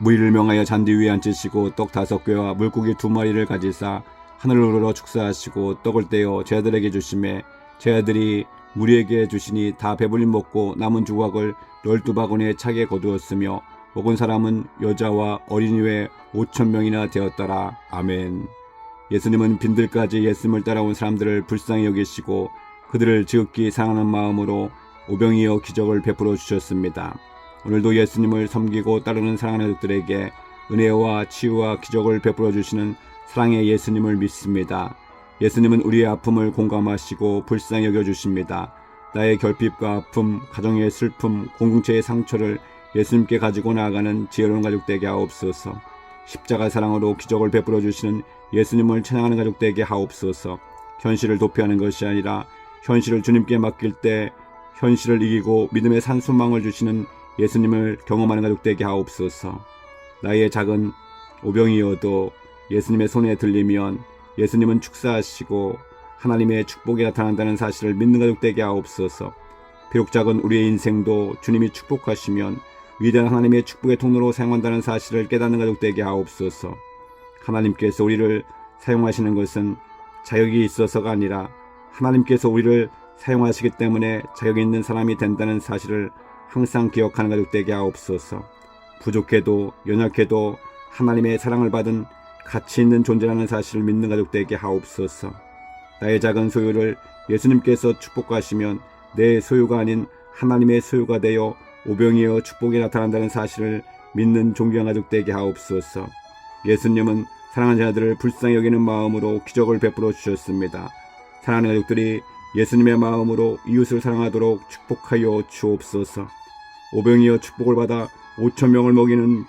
무리를 명하여 잔디 위에 앉히시고 떡 다섯 개와 물고기 두 마리를 가지사 하늘을 우러러 축사하시고 떡을 떼어 제 아들에게 주심에 제 아들이 무리에게 주시니 다 배불리 먹고 남은 조각을 열두 바구니에 차게 거두었으며 먹은 사람은 여자와 어린이 외 오천 명이나 되었더라. 아멘. 예수님은 빈들까지 예수님을 따라온 사람들을 불쌍히 여기시고 그들을 지극히 사랑하는 마음으로 오병이어 기적을 베풀어 주셨습니다. 오늘도 예수님을 섬기고 따르는 사랑하는 자들에게 은혜와 치유와 기적을 베풀어 주시는 사랑의 예수님을 믿습니다. 예수님은 우리의 아픔을 공감하시고 불쌍히 여겨 주십니다. 나의 결핍과 아픔, 가정의 슬픔, 공동체의 상처를 예수님께 가지고 나아가는 지혜로운 가족 되게 하옵소서. 십자가 사랑으로 기적을 베풀어 주시는 예수님을 찬양하는 가족 되게 하옵소서. 현실을 도피하는 것이 아니라 현실을 주님께 맡길 때 현실을 이기고 믿음의 산소망을 주시는 예수님을 경험하는 가족 되게 하옵소서. 나의 작은 오병이어도 예수님의 손에 들리면 예수님은 축사하시고 하나님의 축복이 나타난다는 사실을 믿는 가족 되게 하옵소서. 비록 작은 우리의 인생도 주님이 축복하시면 위대한 하나님의 축복의 통로로 사용한다는 사실을 깨닫는 가족 되게 하옵소서. 하나님께서 우리를 사용하시는 것은 자격이 있어서가 아니라 하나님께서 우리를 사용하시기 때문에 자격이 있는 사람이 된다는 사실을 항상 기억하는 가족 되게 하옵소서. 부족해도 연약해도 하나님의 사랑을 받은 가치 있는 존재라는 사실을 믿는 가족 되게 하옵소서. 나의 작은 소유를 예수님께서 축복하시면 내 소유가 아닌 하나님의 소유가 되어 오병이어 축복이 나타난다는 사실을 믿는 존귀한 가족 되게 하옵소서. 예수님은 사랑하는 자들을 불쌍히 여기는 마음으로 기적을 베풀어 주셨습니다. 사랑하는 가족들이 예수님의 마음으로 이웃을 사랑하도록 축복하여 주옵소서. 오병이어 축복을 받아 5천 명을 먹이는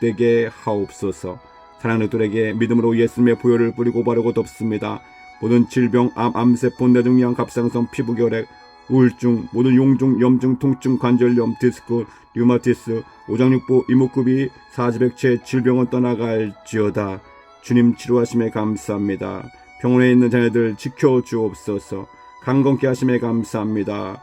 되게 하옵소서. 사랑하는 가족들에게 믿음으로 예수님의 보혈을 뿌리고 바르고 덮습니다. 모든 질병, 암, 암세포, 뇌종양, 갑상선, 피부결핵, 우울증, 모든 용중, 염증, 통증, 관절염, 디스크, 류마티스, 오장육부, 이목구비, 사지백체 질병은 떠나갈지어다. 주님 치료하심에 감사합니다. 병원에 있는 자녀들 지켜 주옵소서. 강건케 하심에 감사합니다.